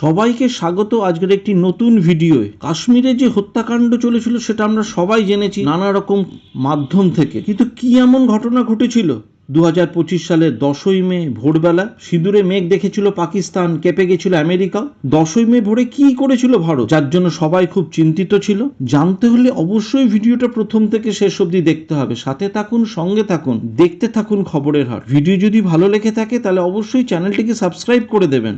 সবাইকে স্বাগত। আজকের একটি নতুন ভিডিওয়ে। কাশ্মীরে যে হত্যাকাণ্ড চলেছিল, সেটা আমরা সবাই জেনেছি নানা রকম মাধ্যম থেকে। কিন্তু কি এমন ঘটনা ঘটেছিল? দু হাজার পঁচিশ সালের দশই মে ভোরবেলা সিঁদুরে মেঘ দেখেছিল পাকিস্তান, কেঁপে গেছিল আমেরিকা। দশই মে ভোরে কি করেছিল ভারত? যার জন্য সবাই খুব চিন্তিত ছিল। জানতে হলে অবশ্যই ভিডিওটা প্রথম থেকে শেষ অবধি দেখতে হবে। সাথে থাকুন, সঙ্গে থাকুন, দেখতে থাকুন খবরের হাট ভিডিও যদি ভালো লেগে থাকে, তাহলে অবশ্যই চ্যানেলটিকে সাবস্ক্রাইব করে দেবেন।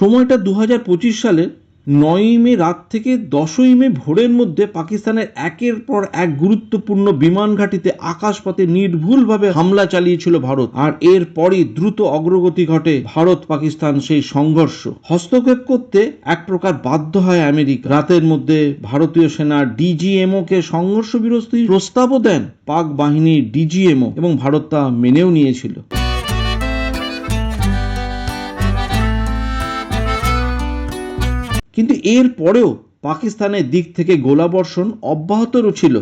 সময়টা দু হাজার পঁচিশ সালে নয়ই মে রাত থেকে দশই মে ভোরের মধ্যে পাকিস্তানের একের পর এক গুরুত্বপূর্ণ বিমান ঘাঁটিতে আকাশপথে নির্ভুলভাবে হামলা চালিয়েছিল ভারত। আর এর পরই দ্রুত অগ্রগতি ঘটে ভারত পাকিস্তান সেই সংঘর্ষ। হস্তক্ষেপ করতে এক প্রকার বাধ্য হয় আমেরিকা। রাতের মধ্যে ভারতীয় সেনা ডিজিএমও কে সংঘর্ষ বিরতির প্রস্তাবও দেন পাক বাহিনীর ডিজিএমও এবং ভারত তা মেনেও নিয়েছিল। কিন্তু এর পরেও পাকিস্তানের দিক থেকে গোলাবর্ষণ অব্যাহত ছিল,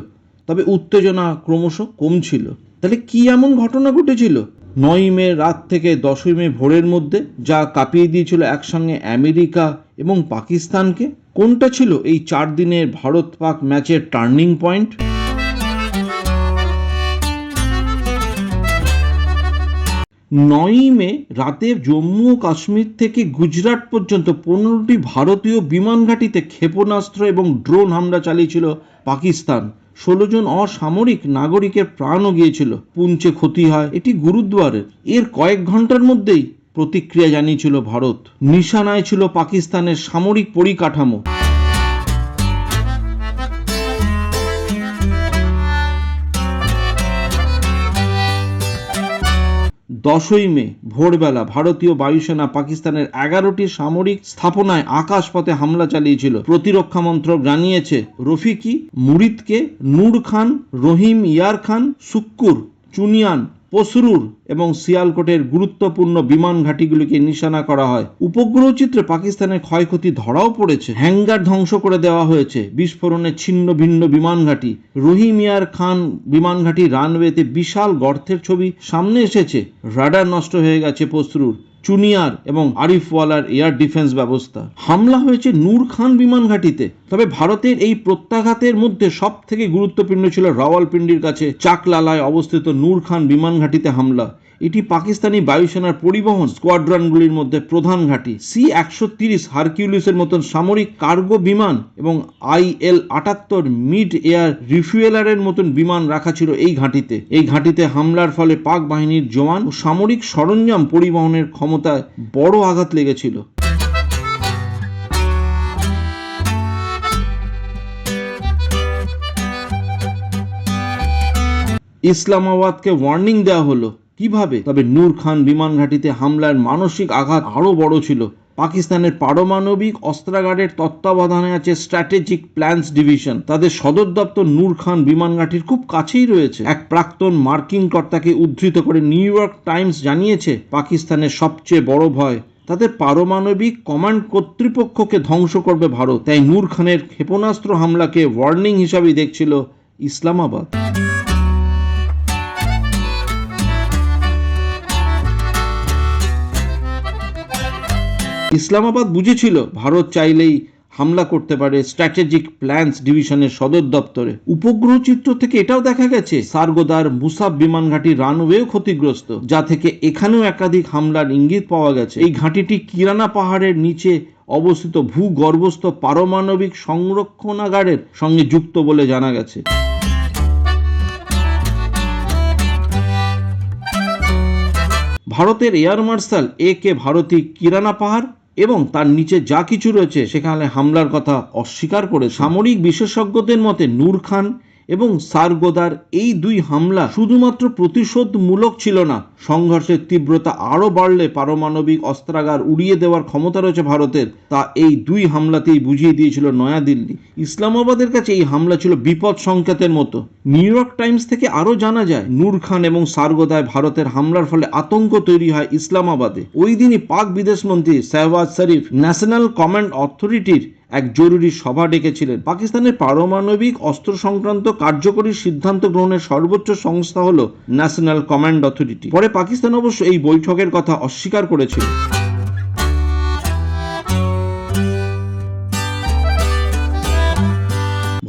তবে উত্তেজনা ক্রমশ কমছিল। তাহলে কি এমন ঘটনা ঘটেছিল? নয়ই মে রাত থেকে দশই মে ভোরের মধ্যে যা কাঁপিয়ে দিয়েছিল একসঙ্গে আমেরিকা এবং পাকিস্তানকে, কোনটা ছিল এই চার দিনের ভারত পাক ম্যাচের টার্নিং পয়েন্ট? নয়ই মে রাতে জম্মু ও কাশ্মীর থেকে গুজরাট পর্যন্ত পনেরোটি ভারতীয় বিমান ঘাঁটিতে ক্ষেপণাস্ত্র এবং ড্রোন হামলা চালিয়েছিল পাকিস্তান। ষোলো জন অসামরিক নাগরিকের প্রাণও গিয়েছিল। পুঞ্চে ক্ষতি হয়, এটি গুরুদ্বারের। এর কয়েক ঘণ্টার মধ্যেই প্রতিক্রিয়া জানিয়েছিল ভারত। নিশানায় ছিল পাকিস্তানের সামরিক পরিকাঠামো। দশই মে, ভোরবেলা ভারতীয় বায়ুসেনা পাকিস্তানের এগারোটি সামরিক স্থাপনায় আকাশপথে হামলা চালিয়েছিল। প্রতিরক্ষা মন্ত্রক জানিয়েছে রফিকি মুরিদকে নূর খান, রহিম ইয়ার খান সুক্কুর চুনিয়ান পসরুর এবং সিয়ালকোটের গুরুত্বপূর্ণ বিমান ঘাঁটিগুলিকে নিশানা করা হয়। উপগ্রহ চিত্রে পাকিস্তানের ক্ষয়ক্ষতি ধরাও পড়েছে। হ্যাঙ্গার ধ্বংস করে দেওয়া হয়েছে। বিস্ফোরণে ছিন্ন ভিন্ন বিমান ঘাঁটি। রহিমিয়ার খান বিমান ঘাঁটি রানওয়েতে বিশাল গর্তের ছবি সামনে এসেছে। রাডার নষ্ট হয়ে গেছে পসরুর। চুনিয়ার এবং আরিফওয়ালার এয়ার ডিফেন্স ব্যবস্থা। হামলা হয়েছে নূর খান বিমান ঘাঁটিতে। তবে ভারতের এই প্রত্যাঘাতের মধ্যে সব থেকে গুরুত্বপূর্ণ ছিল রাওয়ালপিন্ডির কাছে চাকলালায় অবস্থিত নূর খান বিমান ঘাঁটিতে হামলা। এটি পাকিস্তানি বায়ুসেনার পরিবহন স্কোয়াড্রনগুলির মধ্যে প্রধান ঘাঁটি। সি একশো তিরিশ হারকিউলিসের মতন সামরিক কার্গো বিমান এবং আই এল আটাত্তর মিড এয়ার রিফুয়েলারের মতন বিমান রাখা ছিল এই ঘাঁটিতে। এই ঘাঁটিতে হামলার ফলে পাক বাহিনীর জওয়ান ও সামরিক সরঞ্জাম পরিবহনের ক্ষমতায় বড় আঘাত লেগেছিল। ইসলামাবাদকে ওয়ার্নিং দেওয়া হলো। কীভাবে? তবে নূর খান বিমান ঘাঁটিতে হামলার মানসিক আঘাত আরও বড় ছিল। পাকিস্তানের পারমাণবিক অস্ত্রাগারের তত্ত্বাবধানে আছে স্ট্র্যাটেজিক প্ল্যান্স ডিভিশন। তাদের সদর দপ্তর নূর খান বিমান ঘাঁটির খুব কাছেই রয়েছে। এক প্রাক্তন মার্কিন কর্তাকে উদ্ধৃত করে নিউ ইয়র্ক টাইমস জানিয়েছে, পাকিস্তানের সবচেয়ে বড় ভয়, তাদের পারমাণবিক কমান্ড কর্তৃপক্ষকে ধ্বংস করবে ভারত। তাই নূর খানের ক্ষেপণাস্ত্র হামলাকে ওয়ার্নিং হিসাবেই দেখছিল ইসলামাবাদ। ইসলামাবাদ বুঝেছিল ভারত চাইলেই হামলা করতে পারে স্ট্র্যাটেজিক প্ল্যান্স ডিভিশনের সদর দপ্তরে। উপগ্রহ চিত্র থেকে এটাও দেখা গেছে, সারগোদার মুসাব বিমান ঘাঁটি রানওয়েও ক্ষতিগ্রস্ত, যা থেকে এখানেও একাধিক হামলার ইঙ্গিত পাওয়া গেছে। এই ঘাঁটিটি কিরানা পাহাড়ের নিচে অবস্থিত ভূগর্ভস্থ পারমাণবিক সংরক্ষণাগারের সঙ্গে যুক্ত বলে জানা গেছে। ভারতের air marshal A K Bharti Kirana পাহাড় এবং তার নিচে যা কিছু রয়েছে, সেখানে হামলার কথা অস্বীকার করে সামরিক বিশেষজ্ঞদের মতে নূর খান এবং সারগোদার এই দুই হামলা শুধুমাত্র প্রতিশোধমূলক ছিল না, সংঘর্ষের তীব্রতা আরও বাড়লে পারমাণবিক অস্ত্রাগার উড়িয়ে দেওয়ার ক্ষমতা রয়েছে ভারতের। তা এই দুই হামলাতেই বুঝিয়ে দিয়েছিল নয়াদিল্লি। ইসলামাবাদের কাছে এই হামলা ছিল বিপদ সংকেতের মতো। নিউ ইয়র্ক টাইমস থেকে আরও জানা যায়, নূর খান এবং সারগোদায় ভারতের হামলার ফলে আতঙ্ক তৈরি হয় ইসলামাবাদে। ওই দিনই পাক বিদেশমন্ত্রী শাহবাজ শরীফ ন্যাশনাল কমান্ড অথরিটির এক জরুরি সভা ডেকেছিলেন। পাকিস্তানের পারমাণবিক অস্ত্র সংক্রান্ত কার্যকরী সিদ্ধান্ত গ্রহণের সর্বোচ্চ সংস্থা হল ন্যাশনাল কমান্ড অথরিটি পরে পাকিস্তান অবশ্য এই বৈঠকের কথা অস্বীকার করেছিল।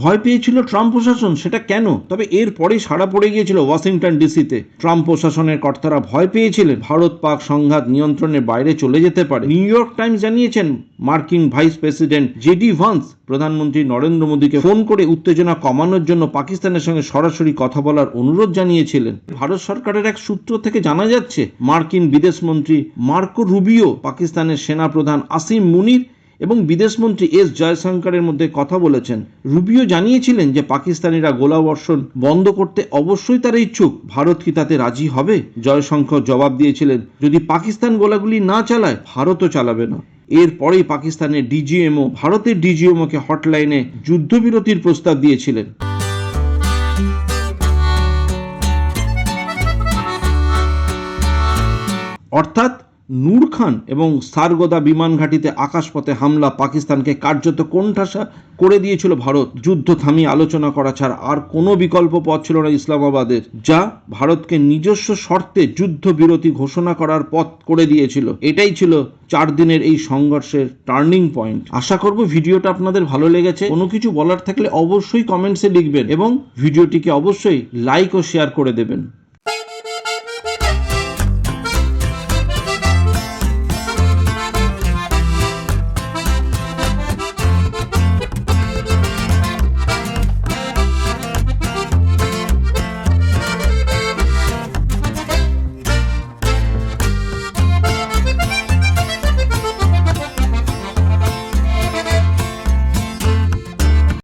ভয় পেয়েছিল ট্রাম্প প্রশাসন? সেটা কেন? তবে এর পরে সাড়া পড়ে গিয়েছিল ওয়াশিংটন ডিসিতে। ট্রাম্প প্রশাসনের কর্তারা ভয় পেয়েছিলেন। ভারত পাক সংঘাত নিয়ন্ত্রণের বাইরে চলে যেতে পারে। নিউ ইয়র্ক টাইমস জানিয়েছেন মার্কিন ভাইস প্রেসিডেন্ট জেডি ভান্স, প্রধানমন্ত্রী নরেন্দ্র মোদীকে ফোন করে উত্তেজনা কমানোর জন্য পাকিস্তানের সঙ্গে সরাসরি কথা বলার অনুরোধ জানিয়েছিলেন। ভারত সরকারের এক সূত্র থেকে জানা যাচ্ছে, মার্কিন বিদেশমন্ত্রী মার্কো রুবিও, পাকিস্তানের সেনাপ্রধান আসিম মুনির এবং বিদেশমন্ত্রী এস জয়শঙ্করের মধ্যে কথা বলেছেন। রুবিও জানিয়েছিলেন যে পাকিস্তানিরা গোলাবর্ষণ বন্ধ করতে অবশ্যই তারা ইচ্ছুক। ভারত কি তাতে রাজি হবে? জয়শঙ্কর জবাব দিয়েছিলেন, যদি পাকিস্তান গোলাগুলি না চালায়, ভারতও চালাবে না। এরপরেই পাকিস্তানের ডিজিএমও, ভারতের ডিজিএমওকে হটলাইনে যুদ্ধবিরতির প্রস্তাব দিয়েছিলেন। অর্থাৎ নূর খান এবং সারগোদা বিমান ঘাঁটিতে আকাশপথে হামলা পাকিস্তানকে কার্যত কোণঠাসা করে দিয়েছিল ভারত। যুদ্ধ থামিয়ে আলোচনা করা ছাড়া আর কোনো বিকল্প পথ ছিল না ইসলামাবাদের, যা ভারতকে নিজস্ব শর্তে যুদ্ধবিরতি ঘোষণা করার পথ করে দিয়েছিল। এটাই ছিল চার দিনের এই সংঘর্ষের টার্নিং পয়েন্ট। আশা করব ভিডিওটা আপনাদের ভালো লেগেছে। কোনো কিছু বলার থাকলে অবশ্যই কমেন্টসে লিখবেন এবং ভিডিওটিকে অবশ্যই লাইক ও শেয়ার করে দেবেন।